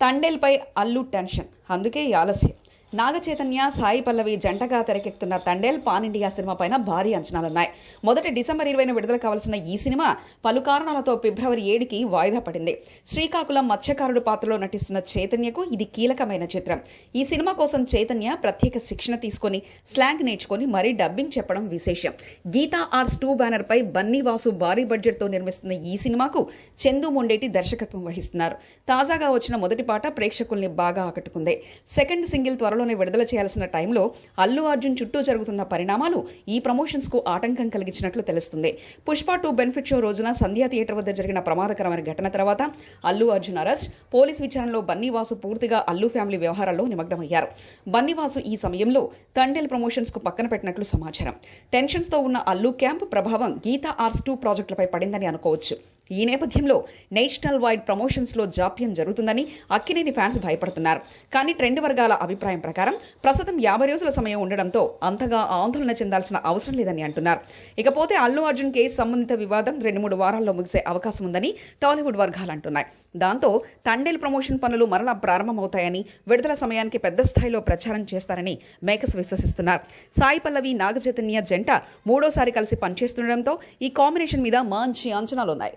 తండేల్పై Allu tension. అందుకే ఈ ఆలస్యం. నాగ చైతన్య సాయి పల్లవి జంటగా తెరకెక్కుతున్న తండేల్ పాన్ ఇండియా సినిమా పైన భారీ అంచనాలున్నాయి. మొదటి డిసెంబర్ ఇరవైన విడుదల కావాల్సిన ఈ సినిమా పలు కారణాలతో ఫిబ్రవరి ఏడుకి వాయిదా పడింది. శ్రీకాకుళం మత్స్యకారుడు పాత్రలో నటిస్తున్న చైతన్యకు ఇది కీలకమైన చిత్రం. ఈ సినిమా కోసం చైతన్య ప్రత్యేక శిక్షణ తీసుకొని స్లాంగ్ నేర్చుకొని మరీ డబ్బింగ్ చెప్పడం విశేషం. గీతా ఆర్ట్స్ టూ బ్యానర్ పై బన్నీ వాసు భారీ బడ్జెట్తో నిర్మిస్తున్న ఈ సినిమాకు చందు మొండేటి దర్శకత్వం వహిస్తున్నారు. తాజాగా వచ్చిన మొదటి పాట ప్రేక్షకుల్ని బాగా ఆకట్టుకుంది. సెకండ్ సింగిల్ త్వరలోనే విడుదల చేయాల్సిన టైంలో అల్లు అర్జున్ చుట్టూ జరుగుతున్న పరిణామాలు ఈ ప్రమోషన్స్కు ఆటంకం కలిగించినట్లు తెలుస్తుంది. పుష్ప టూ బెనిఫిట్ షో రోజున సంధ్యా థియేటర్ వద్ద జరిగిన ప్రమాదకరమైన ఘటన తర్వాత అల్లు అర్జున్ అరెస్ట్ పోలీస్ విచారణలో బన్నీవాసు పూర్తిగా అల్లు ఫ్యామిలీ వ్యవహారాల్లో నిమగ్నమయ్యారు. బన్నీవాసు ఈ సమయంలో తండేల్ ప్రమోషన్స్కు పక్కన పెట్టినట్లు సమాచారం. టెన్షన్స్తో ఉన్న అల్లు క్యాంప్ ప్రభావం గీతా ఆర్ట్స్ టూ ప్రాజెక్టులపై పడిందని అనుకోవచ్చు. ఈ నేపథ్యంలో నేషనల్ వైడ్ ప్రమోషన్స్లో జాప్యం జరుగుతుందని అక్కినేని ఫ్యాన్స్ భయపడుతున్నారు. కానీ ట్రెండ్ వర్గాల అభిప్రాయం ప్రకారం ప్రస్తుతం యాభై రోజుల సమయం ఉండడంతో అంతగా ఆందోళన చెందాల్సిన అవసరం లేదని అంటున్నారు. ఇకపోతే అల్లు అర్జున్ కేసు సంబంధిత వివాదం రెండు మూడు వారాల్లో ముగిసే అవకాశం ఉందని టాలీవుడ్ వర్గాలు అంటున్నాయి. దాంతో తండేల్ ప్రమోషన్ పనులు మరలా ప్రారంభమవుతాయని విడుదల సమయానికి పెద్ద స్థాయిలో ప్రచారం చేస్తారని మేకస్ విశ్వసిస్తున్నారు. సాయి పల్లవి నాగచైతన్య జంట మూడోసారి కలిసి పనిచేస్తుండడంతో ఈ కాంబినేషన్ మీద మంచి అంచనాలున్నాయి.